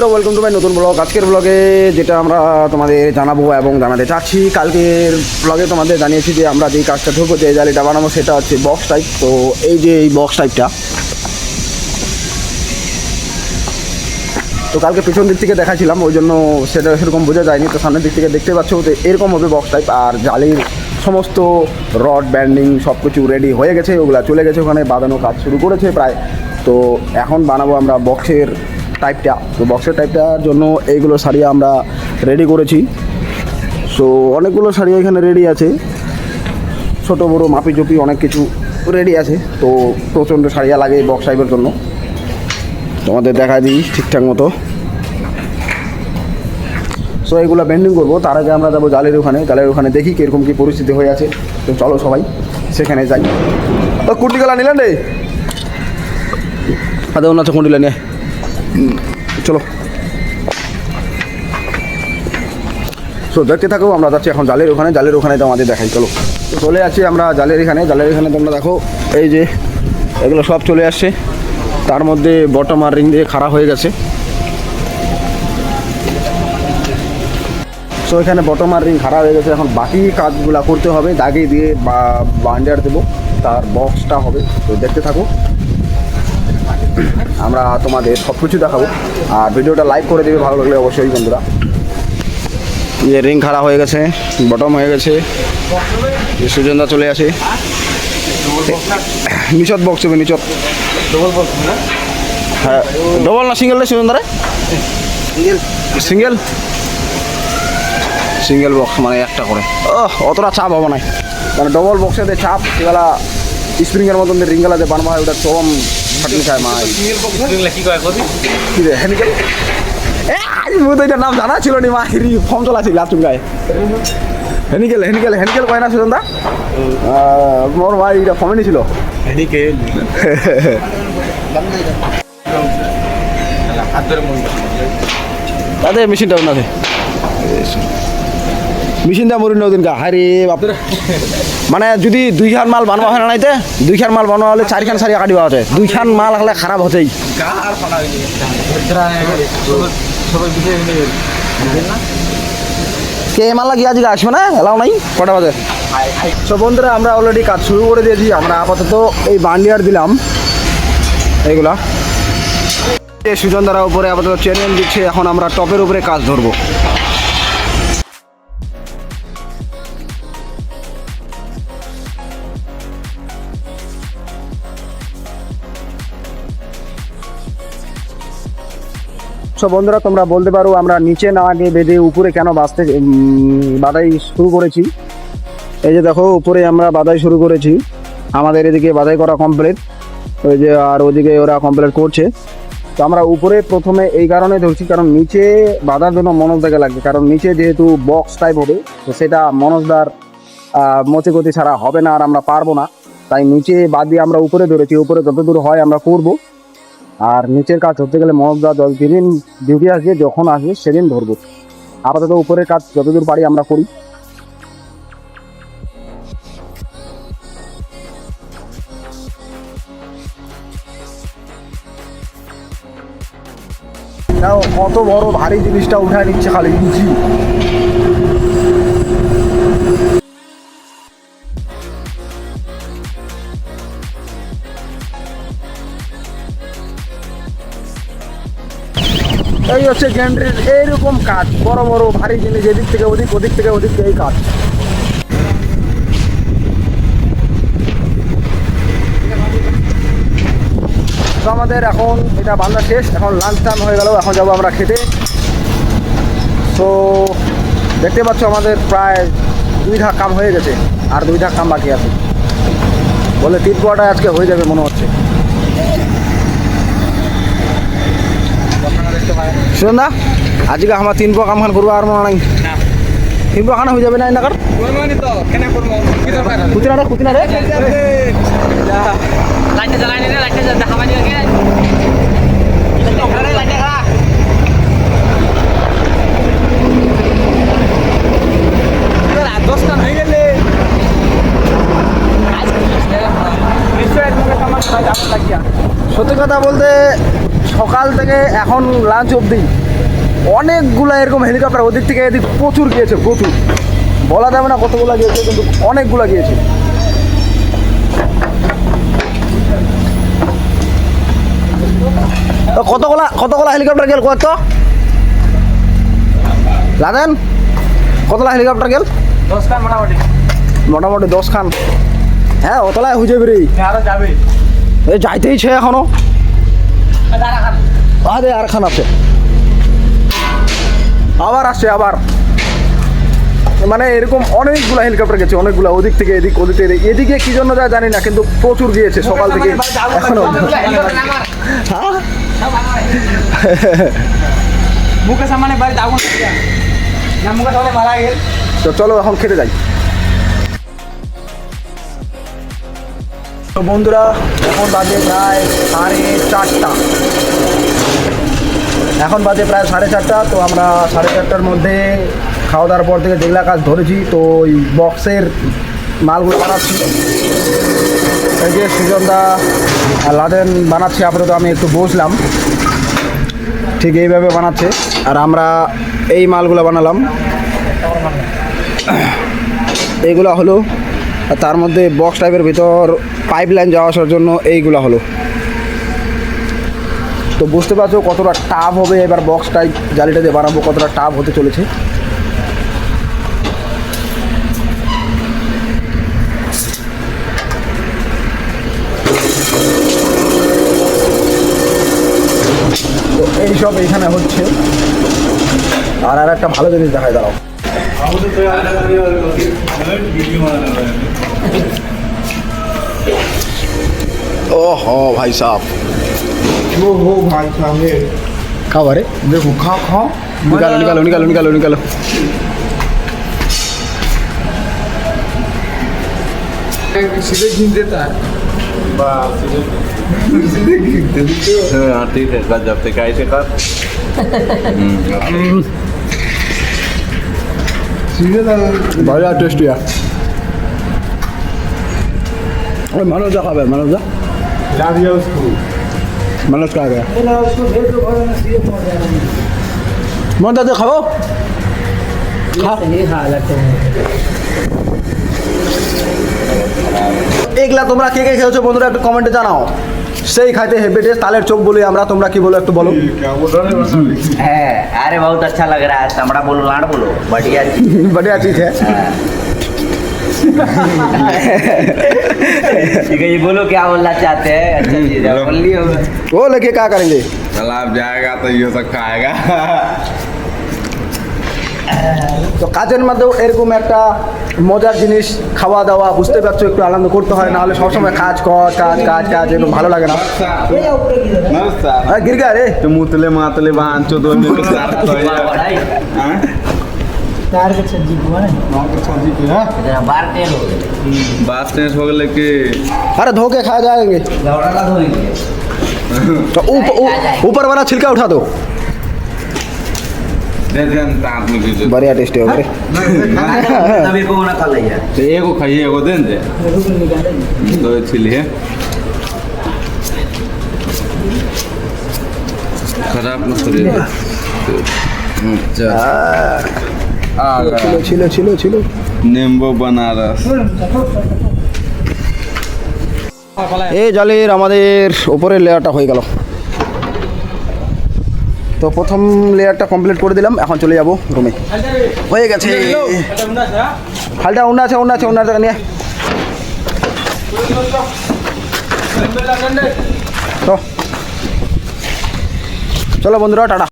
বন্ধুরা welcome to my নতুন blog আজকের ব্লগে যেটা আমরা তোমাদের জানাব এবং জানাতে চাচ্ছি, কালকের ব্লগে তোমাদের জানিয়েছি যে আমরা যেই কাজটা ধরবো, যে জালিটা বানাবো, সেটা হচ্ছে বক্স টাইপ তো এই যে এই বক্স টাইপটা তো কালকে পিছন দিক থেকে দেখাছিলাম ওই জন্য সেটা সেরকম বোঝা যায়নি। তো সামনের দিক থেকে দেখতে পাচ্ছ তো এরকম হবে বক্স টাইপ আর জালির সমস্ত রড ব্যান্ডিং সব কিছু রেডি হয়ে গেছে, ওগুলা চলে গেছে ওখানে, বাঁধানো কাজ শুরু করেছে প্রায়। তো এখন বানাবো আমরা বক্সের টাইপটা তো বক্সের টাইপটার জন্য এইগুলো শাড়ি আমরা রেডি করেছি। সো অনেকগুলো শাড়ি এখানে রেডি আছে। ছোটো বড়ো মাপি চুপি অনেক কিছু রেডি আছে। তো প্রচণ্ড শাড়িয়া লাগে বক্স টাইপের জন্য। তোমাদের দেখা দিই ঠিকঠাক মতো। সো এগুলো বেন্ডিং করব। তার আগে আমরা যাব জালের ওখানে। জালের ওখানে দেখি কীরকম কী পরিস্থিতি হয়ে আছে। তো চলো সবাই সেখানে যাই। ও কুটিগুলা নিলেন রে? আদে অন্য কুটিলা নিয়ে হুম, চলো। সো দেখতে থাকো, আমরা যাচ্ছি এখন জালের ওখানে জালের ওখানে তো আমাদের দেখাই, চলো। চলে আসছি আমরা জালের এখানে জালের এখানে তোমরা দেখো, এই যে এগুলো সব চলে আসছে। তার মধ্যে বটম আর রিং দিয়ে খারাপ হয়ে গেছে। সো এখানে বটম আর রিং খারাপ হয়ে গেছে। এখন বাকি কাজগুলো করতে হবে, দাগে দিয়ে বা বান্ডার দেবো, তার বক্সটা হবে। তো দেখতে থাকো। আমরা তোমাদের সব কিছু দেখাবো। আর ভিডিওটা লাইক করে দেবে ভালো লাগলে অবশ্যই বন্ধুরা। যে রিং খারাপ হয়ে গেছে বটম হয়ে গেছে। সুজনদা চলে আসে। নিচত বক্স হবে নিচত। হ্যাঁ ডবল না সিঙ্গেল না সুজনদা রে? সিঙ্গেল সিঙ্গেল বক্স মানে একটা করে। ও অতটা চাপ হবে না। মানে ডবল বক্সেতে চাপ এগুলা স্প্রিংয়ের মতন যে রিঙ্গালা যে বানবা হয় ওটা চরম ফাটনি খায় মা কি রে হেনিকেল এ আজ মু তো এটার নাম জানা ছিল নি মা হিরি ফর্ম চলা ছিল গায়ে হেনিকেল হেনিকেল হেনিকেল কয় না সুজনদা? মোর ভাই এটা ফর্মে ছিল তাদের মেশিনটা ওনাদের মেশিনটা মরি নদিন গা হারে বাপ। মানে যদি দুই খান মাল বানোয়া হয় নাইতে দুই খান মাল বানোয়া হলে চারিখান সারি কাটিবা হতে দুই খান মাল হলে খারাপ হতেই। কে মাল লাগি আজকে আসবে না? এলাও নাই? কটা বাজে। সো বন্ধুরা, আমরা অলরেডি কাজ শুরু করে দিয়েছি। আমরা আপাতত এই বান্ডিয়ার দিলাম। এইগুলা। এই সুজন দ্বারা উপরে আপাতত চেন দিচ্ছে। এখন আমরা টপের উপরে কাজ ধরবো। সো বন্ধুরা, তোমরা বলতে পারো আমরা নিচে না আগে বেঁধে উপরে কেন বাঁচতে বাঁধাই শুরু করেছি। এই যে দেখো, উপরে আমরা বাঁধাই শুরু করেছি। আমাদের এদিকে বাঁধাই করা কমপ্লিট ওই যে, আর ওদিকে ওরা কমপ্লিট করছে। তো আমরা উপরে প্রথমে এই কারণে ধরছি, কারণ নিচে বাঁধার জন্য মনোজ দেখে লাগবে। কারণ নিচে যেহেতু বক্স টাইপ হবে, তো সেটা মনোজদার মতে গতি ছাড়া হবে না আর আমরা পারব না। তাই নিচে বাদ দিয়ে আমরা উপরে ধরেছি। উপরে যতদূর হয় আমরা করব। আর নিচের কাজ ধরতে গেলে মনোজদা জল যেদিন ডিউটি আসবে, যখন আসবে সেদিন ধরবো। আপাতত উপরের কাজ যতদূর পারি আমরা করি। কত বড় ভারী জিনিসটা উঠায় নিচ্ছে খালি বুঝি এই হচ্ছে গ্যান্ড্রির এইরকম কাজ বড় বড়, ভারী জিনিস, এদিক থেকে ওদিক ওদিক থেকে ওদিক এই কাজ তো আমাদের এখন এটা বান্ধা শেষ, এখন লাঞ্চ টাইম হয়ে গেল, এখন যাব আমরা খেতে। তো দেখতে পাচ্ছ আমাদের প্রায় দুই ধাক কাম হয়ে গেছে, আর দুই ধাক কাম বাকি আছে। বলে তিন আজকে হয়ে যাবে মনে হচ্ছে। শুনুন না? আজকে আমার তিন পোয়া কামখান করব আর মনে নাই। তিন পোয়া খানা হয়ে যাবে না এনাকার কুচিনা রে কুচিনা রে লাইটটা জ্বালাই নে লাইটটা দেখা পানি আগে লাইটটা খারাপ দশটা হয়ে গেলে সত্যি কথা বলতে সকাল থেকে এখন লাঞ্চ অবধি অনেকগুলো এরকম হেলিকপ্টার ওদিক থেকে এদিক প্রচুর গিয়েছে প্রচুর। বলা যাবে না কতগুলো গিয়েছে কিন্তু অনেকগুলো গিয়েছে। কতগুলা কতগুলা হেলিকপ্টার গেল কত? লাদেন কতলা হেলিকপ্টার গেল? দশখান মোটামুটি। মোটামুটি দশ খান হ্যাঁ অতলায় হয়ে যাবে। রে যাবে যাইতেইছে এখনও। আরে আর খান আছে। আবার আসছে আবার। মানে এরকম অনেকগুলা হেলিকপ্টার গেছে অনেকগুলা ওদিক থেকে এদিক ওদিক থেকে এদিক। কি জন্য যায় জানি না কিন্তু প্রচুর গিয়েছে সকাল থেকে। এখনও হ্যাঁ? মুখে সামনে বাড়িতে আগুন লাগিয়ে। না মুখে সামনে মারা গেল। তো চলো এখন খেতে যাই। তো বন্ধুরা এখন বাজে প্রায় সাড়ে চারটা। এখন বাজে প্রায় সাড়ে চারটা, তো আমরা সাড়ে চারটার মধ্যে খাওয়া দাওয়ার পর থেকে যেগুলা কাজ ধরেছি, তো ওই বক্সের মালগুলো বানাচ্ছি। এই যে সুজনদা লাদেন বানাচ্ছে, আপাতত আমি একটু বসলাম। ঠিক এইভাবে বানাচ্ছে। আর আমরা এই মালগুলো বানালাম। এইগুলো হলো তার মধ্যে বক্স টাইপের ভিতর পাইপ লাইন যাওয়া আসার জন্য এইগুলো হলো। তো বুঝতে পারছ কতটা টাফ হবে এবার বক্স টাইপ জালিটা দিয়ে বানাবো, কতটা টাফ হতে চলেছে। তো এইসব এখানে হচ্ছে। আর আর একটা ভালো জিনিস দেখায়, দাঁড়াও। হ ভাই সাহ। वो वो भाई सामने खाओ अरे। देखो खाओ खाओ। निकालो निकालो निकालो निकालो निकालो। सीधे खींच देता है। सीधे खींच देता है हाँ ठीक है कर जब तक कर सीधे ना टेस्ट यार अरे मनोज जा खावे मनोज जा ला दिया उसको। मनोज का आ गया मन दादा खाओ खा এগুলা তোমরা কে কে খেয়েছো বন্ধুরা একটু কমেন্টে জানাও সেই খাইতে হেভি টেস্ট তালের চোখ বলি আমরা তোমরা কি বলো একটু বলো क्या बोल रहा है है अरे बहुत अच्छा लग रहा है तमड़ा बोलो लाड़ बोलो ठीक है ये बोलो क्या बोलना चाहते हैं अच्छा चीज है बोल लियो वो लेके क्या करेंगे तालाब जाएगा तो ये सब खाएगा তো কাজের মধ্যেও এরকম একটা মজার জিনিস খাওয়া দাওয়া বুঝতে পারছো একটু আনন্দ করতে হয় নাহলে সবসময় কাজ কর কাজ কাজ কাজ এরকম ভালো লাগে না नमस्कार হ্যাঁ গির গা রে तो टारगेट सब्ज़ी को है टारगेट सब्ज़ी को है। हाँ। इधर 12 टेन हो गए। 12 टेन हो गए कि अरे धो के खा जाएँगे। दौड़ा का धोएँगे। तो ऊपर ऊपर वाला छिलका उठा दो। बढ़िया टेस्ट है ओके तभी को ना खा लिया तो एगो खाइए एगो दे दे। तो इसलिए खराब मत करिए। अच्छा ছিল ছিল নেম্বো বানারস। এই জলের আমাদের ওপরের লেয়ারটা হয়ে গেল। তো প্রথম লেয়ারটা কমপ্লিট করে দিলাম এখন চলে যাব রুমে হয়ে গেছে। হালটা অন্য আছে অন্য আছে অন্য আছে নিয়ে। তো। চলো বন্ধুরা টাটা।